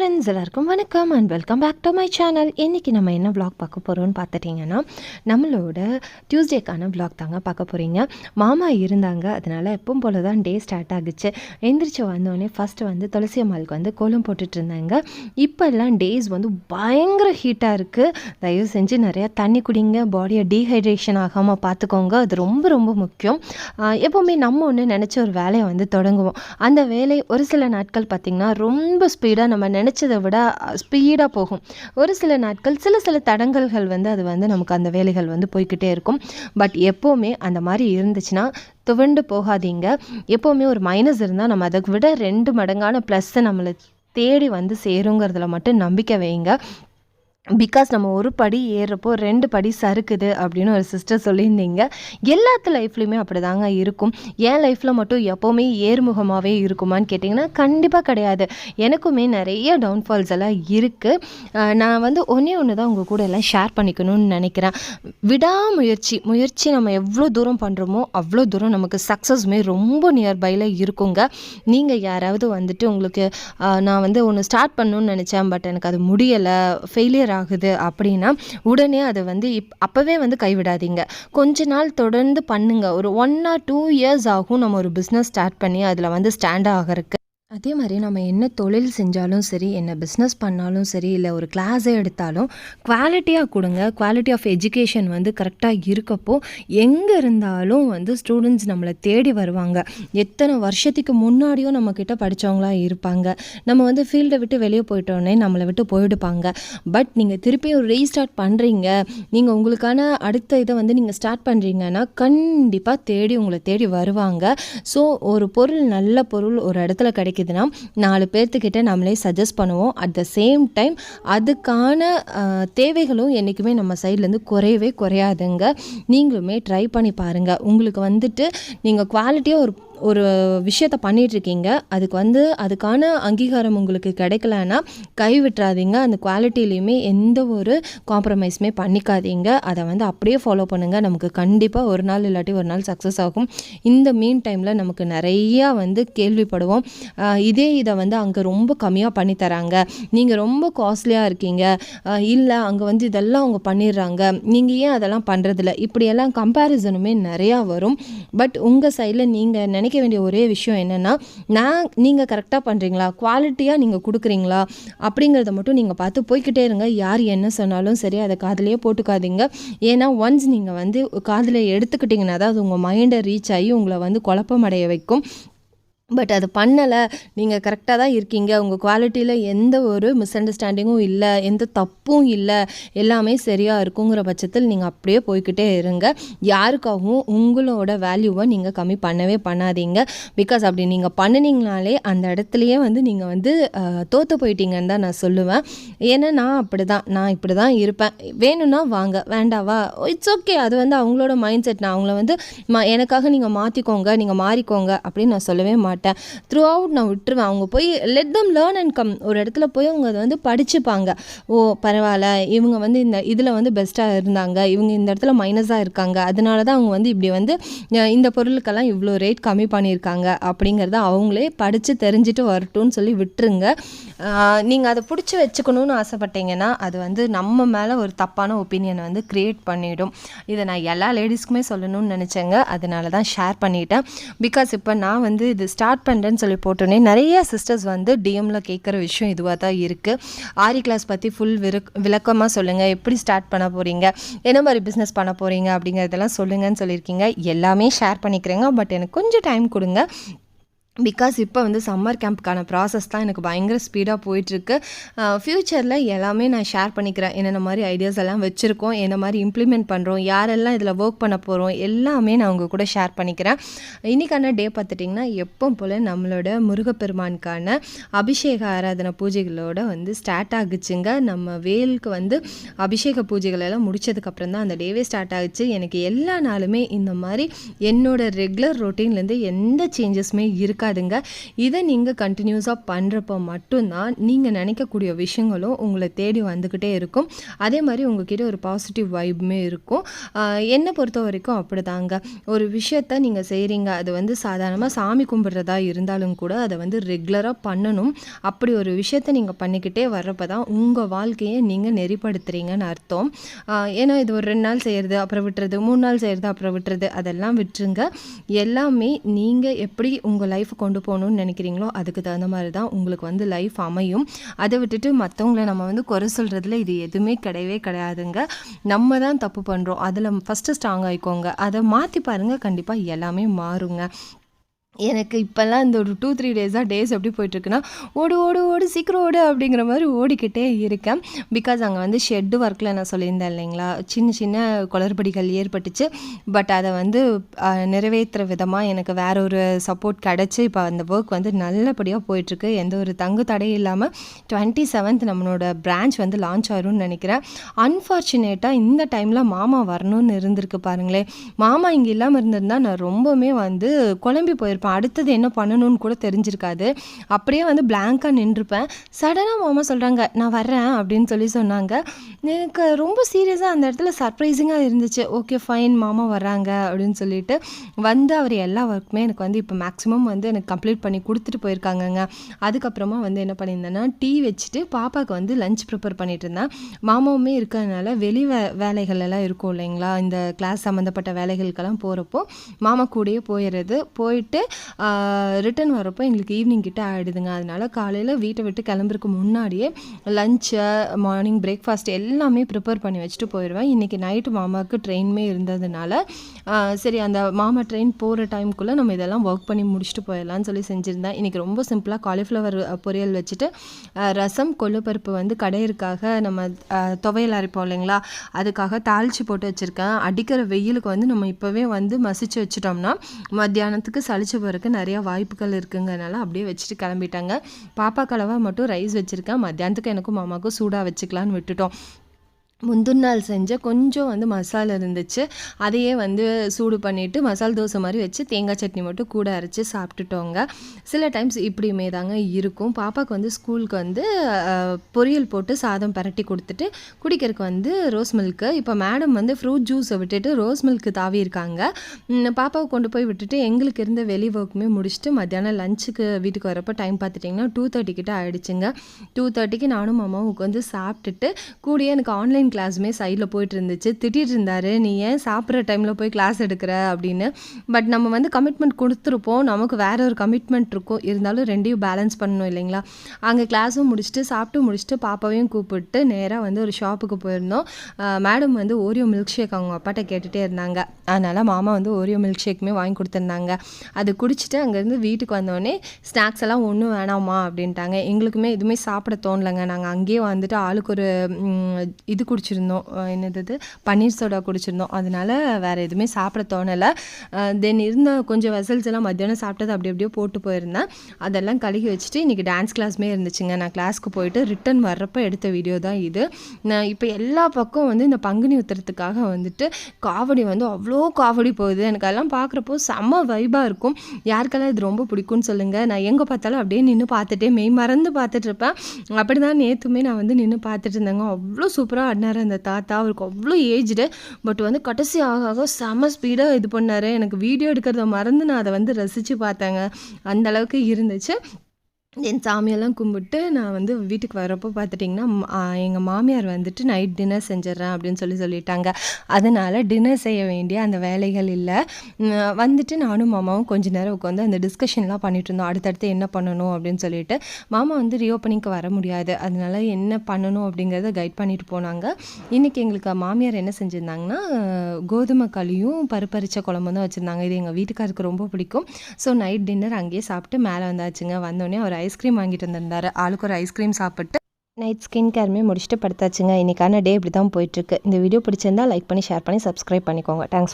Friends எல்லாருக்கும் வணக்கம் and welcome back to my channel இன்றைக்கி நம்ம என்ன ப்ளாக் பார்க்க போகிறோம்னு பார்த்துட்டிங்கன்னா நம்மளோட டியூஸ்டேக்கான ப்ளாக் தாங்க பார்க்க போகிறீங்க மாமா இருந்தாங்க அதனால் எப்பவும் போல தான் டே ஸ்டார்ட் ஆகுச்சு. எந்திரிச்சு வந்தோடனே ஃபஸ்ட்டு வந்து துளசி அம்மாளுக்கு வந்து கோலம் போட்டுட்டு இருந்தாங்க. இப்போல்லாம் டேஸ் வந்து பயங்கர ஹீட்டாக இருக்குது தயவு செஞ்சு நிறையா தண்ணி குடிங்க பாடியை டீஹைட்ரேஷன் ஆகாமல் பார்த்துக்கோங்க. அது ரொம்ப ரொம்ப முக்கியம். எப்போவுமே நம்ம ஒன்று நினச்ச ஒரு வேலையை வந்து தொடங்குவோம். அந்த வேலை ஒரு சில நாட்கள் பார்த்திங்கன்னா ரொம்ப ஸ்பீடாக நம்ம நினச்சதை விட ஸ்பீடாக போகும். ஒரு சில நாட்கள் சில சில தடங்கல்கள் வந்து அது வந்து நமக்கு அந்த வேலைகள் வந்து போய்க்கிட்டே இருக்கும். பட் எப்போவுமே அந்த மாதிரி இருந்துச்சுன்னா துவண்டு போகாதீங்க. எப்போவுமே ஒரு மைனஸ் இருந்தால் நம்ம அதை விட ரெண்டு மடங்கான ப்ளஸ்ஸை நம்மளை தேடி வந்து சேருங்கிறதுல மட்டும் நம்பிக்கை வைங்க. பிகாஸ் நம்ம ஒரு படி ஏறுறப்போ ரெண்டு படி சறுக்குது அப்படின்னு ஒரு சிஸ்டர் சொல்லியிருந்தீங்க. எல்லாத்து லைஃப்லையுமே அப்படி தாங்க இருக்கும். என் லைஃப்பில் மட்டும் எப்போவுமே ஏறுமுகமாகவே இருக்குமான்னு கேட்டிங்கன்னா கண்டிப்பாக கிடையாது. எனக்குமே நிறைய டவுன்ஃபால்ஸ் எல்லாம் இருக்குது நான் வந்து ஒன்றே ஒன்று தான் உங்கள் கூட எல்லாம் ஷேர் பண்ணிக்கணும்னு நினைக்கிறேன். விடாமுயற்சி முயற்சி நம்ம எவ்வளோ தூரம் பண்ணுறோமோ அவ்வளோ தூரம் நமக்கு சக்ஸஸ்மே ரொம்ப நியர்பையில் இருக்குங்க. நீங்கள் யாராவது வந்துட்டு உங்களுக்கு நான் வந்து ஒன்று ஸ்டார்ட் பண்ணணும்னு நினச்சேன் பட் எனக்கு அது முடியலை ஃபெயிலியர் ஆகுது அப்படின்னா உடனே அதை வந்து இப் அப்போவே வந்து கைவிடாதீங்க. கொஞ்ச நாள் தொடர்ந்து பண்ணுங்க. ஒரு ஒன் ஆர் டூ இயர்ஸ் ஆகும் நம்ம ஒரு பிஸ்னஸ் ஸ்டார்ட் பண்ணி அதில் வந்து ஸ்டாண்ட் ஆகிறதுக்கு. அதே மாதிரி நம்ம என்ன தொழில் செஞ்சாலும் சரி என்ன பிஸ்னஸ் பண்ணாலும் சரி இல்லை ஒரு கிளாஸே எடுத்தாலும் குவாலிட்டியாக கொடுங்க. குவாலிட்டி ஆஃப் எஜுகேஷன் வந்து கரெக்டாக இருக்கப்போ எங்கே இருந்தாலும் வந்து ஸ்டூடெண்ட்ஸ் நம்மளை தேடி வருவாங்க. எத்தனை வருஷத்துக்கு முன்னாடியும் நம்மக்கிட்ட படித்தவங்களா இருப்பாங்க. நம்ம வந்து ஃபீல்டை விட்டு வெளியே போயிட்டோன்னே நம்மளை விட்டு போயிடுப்பாங்க. பட் நீங்கள் திருப்பியும் ரீஸ்டார்ட் பண்ணுறீங்க நீங்கள் உங்களுக்கான அடுத்த இதை வந்து நீங்கள் ஸ்டார்ட் பண்ணுறீங்கன்னா கண்டிப்பாக தேடி உங்களை தேடி வருவாங்க. ஸோ ஒரு பொருள் நல்ல பொருள் ஒரு இடத்துல கிடைக்கும் கிடைக்குதுன்னா நாலு பேர்த்துக்கிட்ட நம்மளே சஜஸ்ட் பண்ணுவோம். அட் த சேம் டைம் அதுக்கான தேவைகளும் என்றைக்குமே நம்ம சைட்லேருந்து குறையவே குறையாதுங்க. நீங்களுமே ட்ரை பண்ணி பாருங்கள் உங்களுக்கு வந்துட்டு நீங்கள் குவாலிட்டியாக ஒரு ஒரு விஷயத்த பண்ணிகிட்ருக்கீங்க அதுக்கு வந்து அதுக்கான அங்கீகாரம் உங்களுக்கு கிடைக்கலன்னா கை விட்டுறாதீங்க அந்த குவாலிட்டிலையுமே எந்த ஒரு காம்ப்ரமைஸுமே பண்ணிக்காதீங்க. அதை வந்து அப்படியே ஃபாலோ பண்ணுங்கள் நமக்கு கண்டிப்பாக ஒரு நாள் இல்லாட்டி ஒரு நாள் சக்ஸஸ் ஆகும். இந்த மீன் டைமில் நமக்கு நிறையா வந்து கேள்விப்படுவோம். இதே இதை வந்து அங்கே ரொம்ப கம்மியாக பண்ணி தராங்க. நீங்கள் ரொம்ப காஸ்ட்லியாக இருக்கீங்க. இல்லை அங்கே வந்து இதெல்லாம் அவங்க பண்ணிடுறாங்க. நீங்கள் ஏன் அதெல்லாம் பண்ணுறதில்ல இப்படியெல்லாம் கம்பேரிசனுமே நிறையா வரும். பட் உங்கள் சைடில் நீங்கள் நினைக்க வேண்டிய ஒரே விஷயம் என்னென்னா நான் நீங்கள் கரெக்டாக பண்ணுறீங்களா குவாலிட்டியாக நீங்கள் கொடுக்குறீங்களா? அப்படிங்கிறத மட்டும் நீங்கள் பார்த்து போய்கிட்டே இருங்க. யார் என்ன சொன்னாலும் சரி அதை காதுலயே போட்டுக்காதீங்க. ஏன்னா ஒன்ஸ் நீங்கள் வந்து காதில் எடுத்துக்கிட்டிங்கன்னா தான் அது உங்கள் மைண்டை ரீச் ஆகி உங்களை வந்து குழப்பமடைய வைக்கும். பட் அது பண்ணலை. நீங்கள் கரெக்டாக தான் இருக்கீங்க. உங்கள் குவாலிட்டியில் எந்த ஒரு மிஸ் அண்டர்ஸ்டாண்டிங்கும் இல்லை எந்த தப்பும் இல்லை. எல்லாமே சரியாக இருக்குங்கிற பட்சத்தில் நீங்கள் அப்படியே போய்க்கிட்டே இருங்க. யாருக்காகவும் உங்களோட வேல்யூவை நீங்கள் கம்மி பண்ணவே பண்ணாதீங்க. பிகாஸ் அப்படி நீங்கள் பண்ணினீங்கனாலே அந்த இடத்துலையே வந்து நீங்கள் வந்து தோற்று போயிட்டீங்கன்னு தான் நான் சொல்லுவேன். ஏன்னா நான் அப்படி தான் நான் இப்படி தான் இருப்பேன். வேணும்னா வாங்க. வேண்டாவா? இட்ஸ் ஓகே அது வந்து அவங்களோட மைண்ட் செட் நான் அவங்கள வந்து ம எனக்காக நீங்கள் மாற்றிக்கோங்க நீங்கள் மாறிக்கோங்க. அப்படின்னு நான் சொல்லவே மாட்டேன். த்ரூ அவுட் நான் விட்டுருவேன். அவங்க போய் let them learn and come ஒரு இடத்துல போய் அவங்க அதை வந்து படிச்சுப்பாங்க. ஓ பரவாயில்ல. இவங்க வந்து இந்த இதில் வந்து பெஸ்ட்டாக இருந்தாங்க. இவங்க இந்த இடத்துல மைனஸாக இருக்காங்க. அதனால தான் அவங்க வந்து இப்படி வந்து இந்த பொருளுக்கெல்லாம் இவ்வளோ ரேட் கம்மி பண்ணியிருக்காங்க. அப்படிங்கிறத அவங்களே படித்து தெரிஞ்சுட்டு வரட்டும்னு சொல்லி விட்டுருங்க. நீங்கள் அதை பிடிச்சி வச்சுக்கணும்னு ஆசைப்பட்டீங்கன்னா அது வந்து நம்ம மேலே ஒரு தப்பான ஒப்பீனியனை வந்து க்ரியேட் பண்ணிவிடும் இதை நான் எல்லா லேடிஸ்க்குமே சொல்லணும்னு நினச்சேங்க. அதனால தான் ஷேர் பண்ணிட்டேன். பிகாஸ் இப்போ நான் வந்து இது ஸ்டார்ட் ஸ்டார்ட் பண்ணுறேன்னு சொல்லி போட்டோன்னே நிறைய சிஸ்டர்ஸ் வந்து டிஎம்மில் கேட்குற விஷயம் இதுவாக தான் இருக்குது ஆரி கிளாஸ் பற்றி ஃபுல் விருக் விளக்கமாக சொல்லுங்கள் எப்படி ஸ்டார்ட் பண்ண போகிறீங்க என்ன மாதிரி பிஸ்னஸ் பண்ண போகிறீங்க அப்படிங்கிறதெல்லாம் சொல்லுங்கன்னு சொல்லியிருக்கீங்க. எல்லாமே ஷேர் பண்ணிக்கிறேங்க. பட் எனக்கு கொஞ்சம் டைம் கொடுங்க. பிகாஸ் இப்போ வந்து சம்மர் கேம்ப்க்கான ப்ராசஸ் தான் எனக்கு பயங்கர ஸ்பீடாக போயிட்டுருக்கு. ஃப்யூச்சரில் எல்லாமே நான் ஷேர் பண்ணிக்கிறேன். என்னென்ன மாதிரி ஐடியாஸ் எல்லாம் வச்சுருக்கோம் என்ன மாதிரி இம்ப்ளிமெண்ட் பண்ணுறோம் யாரெல்லாம் இதில் ஒர்க் பண்ண போகிறோம் எல்லாமே நான் உங்கள் கூட ஷேர் பண்ணிக்கிறேன். இன்றைக்கான டே பார்த்துட்டிங்கன்னா எப்போ போல் நம்மளோட முருகப்பெருமானுக்கான அபிஷேக ஆராதனை பூஜைகளோட வந்து ஸ்டார்ட் ஆகுச்சுங்க. நம்ம வேலுக்கு வந்து அபிஷேக பூஜைகள் எல்லாம் முடித்ததுக்கப்புறம் தான் அந்த டேவே ஸ்டார்ட் ஆகுச்சு. எனக்கு எல்லா நாளுமே இந்த மாதிரி என்னோடய ரெகுலர் ரொட்டீன்லேருந்து எந்த சேஞ்சஸுமே இருக்கு இருக்காதுங்க. இதை நீங்கள் கண்டினியூஸாக பண்ணுறப்ப மட்டும்தான் நீங்கள் நினைக்கக்கூடிய விஷயங்களும் உங்களை தேடி வந்துக்கிட்டே இருக்கும். அதே மாதிரி உங்ககிட்ட ஒரு பாசிட்டிவ் வைப்புமே இருக்கும். என்னை பொறுத்த வரைக்கும் அப்படி தாங்க ஒரு விஷயத்த நீங்கள் செய்கிறீங்க அது வந்து சாதாரணமாக சாமி கும்பிட்றதா இருந்தாலும் கூட அதை வந்து ரெகுலராக பண்ணணும். அப்படி ஒரு விஷயத்த நீங்கள் பண்ணிக்கிட்டே வர்றப்ப தான் உங்கள் வாழ்க்கையை நீங்கள் நெறிப்படுத்துறீங்கன்னு அர்த்தம். ஏன்னா இது ஒரு ரெண்டு நாள் செய்கிறது அப்புறம் விட்டுறது மூணு நாள் செய்கிறது அப்புறம் விட்டுறது அதெல்லாம் விட்டுருங்க. எல்லாமே நீங்கள் எப்படி உங்கள் லைஃப் கொண்டு போகணும்னு நினைக்கிறீங்களோ அதுக்கு தகுந்த மாதிரி தான் உங்களுக்கு வந்து லைஃப் அமையும். அதை விட்டுட்டு மற்றவங்கள நம்ம வந்து குறை சொல்கிறதுல இது எதுவுமே கிடையவே கிடையாதுங்க. நம்ம தான் தப்பு பண்ணுறோம் அதில் ஃபஸ்ட்டு ஸ்ட்ராங் ஆகிக்கோங்க அதை மாற்றி பாருங்கள் கண்டிப்பாக எல்லாமே மாறுங்க. எனக்கு இப்போல்லாம் இந்த ஒரு டூ த்ரீ டேஸாக டேஸ் எப்படி போயிட்டுருக்குன்னா ஓடு ஓடு ஓடு சீக்கிரம் ஓடு அப்படிங்கிற மாதிரி ஓடிக்கிட்டே இருக்கேன். பிகாஸ் அங்கே வந்து ஷெட்டு ஒர்க்கில் நான் சொல்லியிருந்தேன் இல்லைங்களா? சின்ன சின்ன குளறுபடிகள் ஏற்பட்டுச்சு. பட் அதை வந்து நிறைவேற்றுற விதமாக எனக்கு வேற ஒரு சப்போர்ட் கிடச்சி இப்போ அந்த ஒர்க் வந்து நல்லபடியாக போயிட்டுருக்கு. எந்த ஒரு தங்கு தடையும் இல்லாமல் டுவெண்ட்டி செவன்த் நம்மளோட பிரான்ச் வந்து லான்ச் ஆயிரும்னு நினைக்கிறேன். அன்ஃபார்ச்சுனேட்டாக இந்த டைமில் மாமா வரணும்னு இருந்திருக்கு பாருங்களேன். மாமா இங்கே இல்லாமல் இருந்திருந்தா நான் ரொம்பவுமே வந்து குழம்பி போயிருப்பேன். அடுத்தது என்ன பண்ணணும்னு கூட தெரிஞ்சிருக்காது. அப்படியே வந்து பிளாங்காக நின்றுப்பேன். சடனாக மாமா சொல்கிறாங்க நான் வர்றேன் அப்படின்னு சொல்லி சொன்னாங்க. எனக்கு ரொம்ப சீரியஸாக அந்த இடத்துல சர்ப்ரைசிங்காக இருந்துச்சு. ஓகே ஃபைன் மாமா வர்றாங்க அப்படின்னு சொல்லிட்டு வந்து அவர் எல்லா ஒர்க்குமே எனக்கு வந்து இப்போ மேக்ஸிமம் வந்து எனக்கு கம்ப்ளீட் பண்ணி கொடுத்துட்டு போயிருக்காங்கங்க. அதுக்கப்புறமா வந்து என்ன பண்ணியிருந்தேன்னா டீ வச்சுட்டு பாப்பாவுக்கு வந்து லஞ்ச் ப்ரிப்பேர் பண்ணிட்டு இருந்தேன். மாமாவுமே இருக்கிறதுனால வெளி வே வேலைகள் எல்லாம் இருக்கும் இல்லைங்களா? இந்த கிளாஸ் சம்மந்தப்பட்ட வேலைகளுக்கெல்லாம் போகிறப்போ மாமா கூடயே போயிடுறது போயிட்டு ரிட்டன் வரப்போ எங்களுக்கு ஈவினிங் கிட்ட ஆகிடுதுங்க அதனால் காலையில் வீட்டை விட்டு கிளம்புறதுக்கு முன்னாடியே லஞ்சை மார்னிங் பிரேக்ஃபாஸ்ட் எல்லாமே ப்ரிப்பேர் பண்ணி வச்சுட்டு போயிடுவேன் இன்றைக்கி நைட்டு மாமாவுக்கு ட்ரெயினுமே இருந்ததுனால சரி அந்த மாமா ட்ரெயின் போகிற டைம்குள்ளே நம்ம இதெல்லாம் ஒர்க் பண்ணி முடிச்சுட்டு போயிடலாம்னு சொல்லி செஞ்சுருந்தேன். இன்றைக்கி ரொம்ப சிம்பிளாக காலிஃப்ளவர் பொரியல் வச்சுட்டு ரசம் கொள்ளுப்பருப்பு வந்து கடையிற்காக நம்ம துவையல் அரைப்போம் இல்லைங்களா? அதுக்காக தாளித்து போட்டு வச்சுருக்கேன். அடிக்கிற வெயிலுக்கு வந்து நம்ம இப்போவே வந்து மசிச்சு வச்சுட்டோம்னா மத்தியானத்துக்கு சளிச்சு போகிறதுக்கு நிறையா வாய்ப்புகள் இருக்குங்கனால அப்படியே வச்சுட்டு கிளம்பிட்டாங்க. பாப்பா கலவா மட்டும் ரைஸ் வச்சுருக்கேன். மத்தியானத்துக்கு எனக்கும் மாமாவுக்கும் சூடாக வச்சுக்கலான்னு விட்டுட்டோம். முந்தின நாள் செஞ்ச கொஞ்சம் வந்து மசாலா இருந்துச்சு. அதையே வந்து சூடு பண்ணிவிட்டு மசால் தோசை மாதிரி வச்சு தேங்காய் சட்னி மட்டும் கூட அரைச்சி சாப்பிட்டுட்டோங்க. சில டைம்ஸ் இப்படியுமே தாங்க இருக்கும். பாப்பாவுக்கு வந்து ஸ்கூலுக்கு வந்து பொரியல் போட்டு சாதம் பரட்டி கொடுத்துட்டு குடிக்கிறதுக்கு வந்து ரோஸ் மில்க்கு இப்போ மேடம் வந்து ஃப்ரூட் ஜூஸை விட்டுட்டு ரோஸ் மில்க்கு தாவி இருக்காங்க பாப்பாவை கொண்டு போய் விட்டுட்டு எங்களுக்கு இருந்த வெளி ஒர்க்குமே முடிச்சுட்டு மத்தியானம் லஞ்சுக்கு வீட்டுக்கு வரப்போ டைம் பார்த்துட்டிங்கன்னா டூ தேர்ட்டி கிட்ட ஆகிடுச்சுங்க டூ தேர்ட்டிக்கு நானும் மாமாவும் உட்காந்து சாப்பிட்டுட்டு கூடிய எனக்கு ஆன்லைன் கிளாஸுமே சைடில் போயிட்டு இருந்துச்சு திட்டிகிட்டு இருந்தார் நீ ஏன் சாப்பிட்ற டைமில் போய் கிளாஸ் எடுக்கிற? அப்படின்னு. பட் நம்ம வந்து கமிட்மெண்ட் கொடுத்துருப்போம். நமக்கு வேற ஒரு கமிட்மெண்ட் இருக்கும். இருந்தாலும் ரெண்டையும் பேலன்ஸ் பண்ணணும் இல்லைங்களா? அங்கே கிளாஸும் முடிச்சுட்டு சாப்பிட்டு முடிச்சுட்டு பாப்பாவையும் கூப்பிட்டு நேராக வந்து ஒரு ஷாப்புக்கு போயிருந்தோம். மேடம் வந்து ஓரியோ மில்க் ஷேக் அவங்க அப்பாட்ட கேட்டுகிட்டே இருந்தாங்க. அதனால் மாமா வந்து ஓரியோ மில்க் ஷேக்குமே வாங்கி கொடுத்துருந்தாங்க. அது குடிச்சிட்டு அங்கேருந்து வீட்டுக்கு வந்தோடனே ஸ்நாக்ஸ் எல்லாம் ஒன்றும் வேணாமா அப்படின்ட்டாங்க. எங்களுக்குமே எதுவுமே சாப்பிட தோணலைங்க. நாங்கள் அங்கேயே வந்துட்டு ஆளுக்கு ஒரு இது இது குடிச்சிருந்தோம். என்னது பன்னீர் சோடா குடிச்சிருந்தோம். அதனால வேறு எதுவுமே சாப்பிட தோணலை. தென் இருந்த கொஞ்சம் வெசல்ஸ் எல்லாம் மத்தியானம் சாப்பிட்டது அப்படி அப்படியே போட்டு போயிருந்தேன். அதெல்லாம் கழுகி வச்சுட்டு இன்றைக்கி டான்ஸ் கிளாஸ்மே இருந்துச்சுங்க. நான் கிளாஸ்க்கு போயிட்டு ரிட்டன் வர்றப்போ எடுத்த வீடியோ தான் இது. நான் இப்போ எல்லா பக்கம் வந்து இந்த பங்குனி உத்தரத்துக்காக வந்துட்டு காவடி வந்து அவ்வளோ காவடி போகுது. எனக்கு அதெல்லாம் பார்க்குறப்போ செம்ம வைபாக இருக்கும். யாருக்கெல்லாம் இது ரொம்ப பிடிக்கும்னு சொல்லுங்கள் நான் எங்கே பார்த்தாலும் அப்படியே நின்று பார்த்துட்டே மெய் மறந்து பார்த்துட்ருப்பேன் அப்படி தான் நேற்றுமே நான் வந்து நின்று பார்த்துட்டு இருந்தேங்க. அவ்வளோ சூப்பராக பண்ணார். அந்த தாத்தா அவருக்கு அவ்வளோ ஏஜ்டு பட் வந்து கடைசி ஆக ஆக செம்ம ஸ்பீடாக இது பண்ணார். எனக்கு வீடியோ எடுக்கிறத மறந்து நான் அதை வந்து ரசித்து பார்த்தேங்க. அந்த அளவுக்கு இருந்துச்சு. என் சாமியெல்லாம் கும்பிட்டு நான் வந்து வீட்டுக்கு வரப்போ பார்த்துட்டிங்கன்னா எங்கள் மாமியார் வந்துட்டு நைட் டின்னர் செஞ்சிடுறேன் அப்படின்னு சொல்லி சொல்லிட்டாங்க. அதனால் டின்னர் செய்ய வேண்டிய அந்த வேலைகள் இல்லை. வந்துட்டு நானும் மாமாவும் கொஞ்ச நேரம் உட்காந்து அந்த டிஸ்கஷன்லாம் பண்ணிட்டு இருந்தோம் அடுத்தடுத்து என்ன பண்ணணும் அப்படின்னு சொல்லிட்டு. மாமா வந்து ரீஓப்பனிங்க்கு வர முடியாது. அதனால என்ன பண்ணணும் அப்படிங்கிறத கைட் பண்ணிட்டு போனாங்க. இன்றைக்கி எங்களுக்கு மாமியார் என்ன செஞ்சுருந்தாங்கன்னா கோதுமை களியும் பருப்பரிச்ச குழம்பு தான் வச்சுருந்தாங்க. இது எங்கள் வீட்டுக்காருக்கு ரொம்ப பிடிக்கும். ஸோ நைட் டின்னர் அங்கேயே சாப்பிட்டு மேலே வந்தாச்சுங்க. வந்தோடனே அவர் ஐஸ்கிரீம் வாங்கிட்டு வந்திருந்தார். ஆளுக்கு ஒரு ஐஸ்கிரீம் சாப்பிட்டு நைட் ஸ்கின் கேருமே முடிச்சுட்டு படுத்தாச்சுங்க. இன்றைக்கான டே இப்படி தான் போயிட்டுருக்கு. இந்த வீடியோ பிடிச்சிருந்தா லைக் பண்ணி ஷேர் பண்ணி சப்ஸ்கிரைப் பண்ணிக்கோங்க. தேங்க்ஸ்